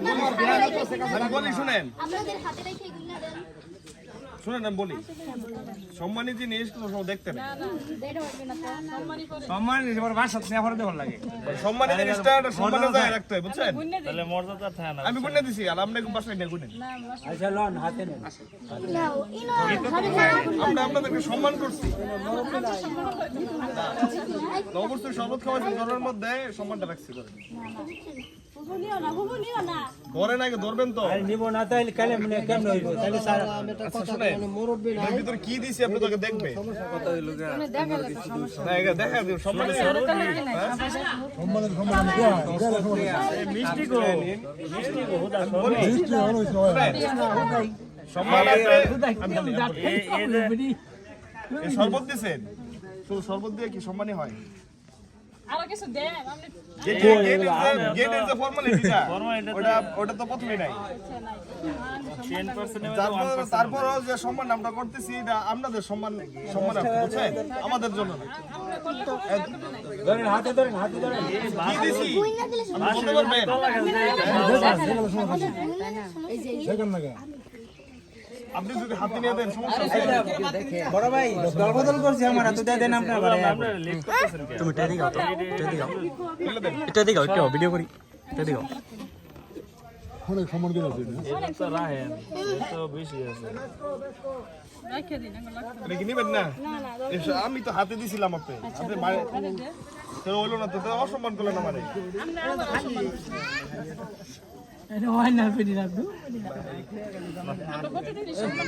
আমি বলি শুনেন। আপনাদের হাতে রেখে এগুলো দেন। শুনেন আমি বলি। সম্মানী জিনিস কোনো সময় দেখতে নেই। সম্মান এবার বাসা নিয়ে পরে দেওয়ার লাগে। সম্মানী জিনিসটা একটা সম্মানে যায় রাখতে হয় বুঝছেন? তাহলে মর্যাদা থাকে না আমি গুনে দিছি আর আমরা বাসায় নিয়ে গুনে আচ্ছা লন হাতে নেন। আমরা আপনাদেরকে সম্মান করছি। না, অবশ্যই শরবত মধ্যে সম্মানটা রাখছি ধরে নাকি ধরবেন তো। নিব না তাইলে কালে মানে কেমন হইব? তাইলে সারা আচ্ছা ভিতরে কি দিছি আপনি তোকে দেখবে না, এগুলো দেখা দিও, সম্মানে মিষ্টি গো মিষ্টি গো হুদা বলি, শুনেন, সম্মান আছে আমি বলি, আমি বলি। এই এই যে এই শরবত দিছেন? শুধু শরবত দিয়ে কি সম্মানী হয়? আরও কিছু দেন আপনি গেটের যে- গেটের যে ফর্মালিটিটা ওটা ওটা তো প্রথমেই নাই 10% তারপর তারপরও যে সম্মান আমরা করতেছি এটা আপনাদের সম্মান সম্মান বুঝছেন আমাদের জন্য না। ধরেন হাতে ধরেন হাতে ধরেন কি দিছি বুইনা দিলে আপনি বলতে পারবেন আপনি যদি হাতে নিয়ে দেন সমস্যা আছে বড় ভাই দল করছি আমার হাতে দিয়ে দেন আপনার বারে আপনারা লিফট করতেছেন কেন তুমি এটা দিগাও তো এটা দিগাও এটা দিগাও একটু ভিডিও করি। এটা দিগাও এটা তো রাহেন এটা তো বেশি আছে। রেখে দিন এগুলো কি নিবেন না? আমি তো হাতে দিছিলাম আপনি। আপনি তো হইল না তো তো অসম্মান করলেন আমারে। আমরা প্রতিদিনই সম্মান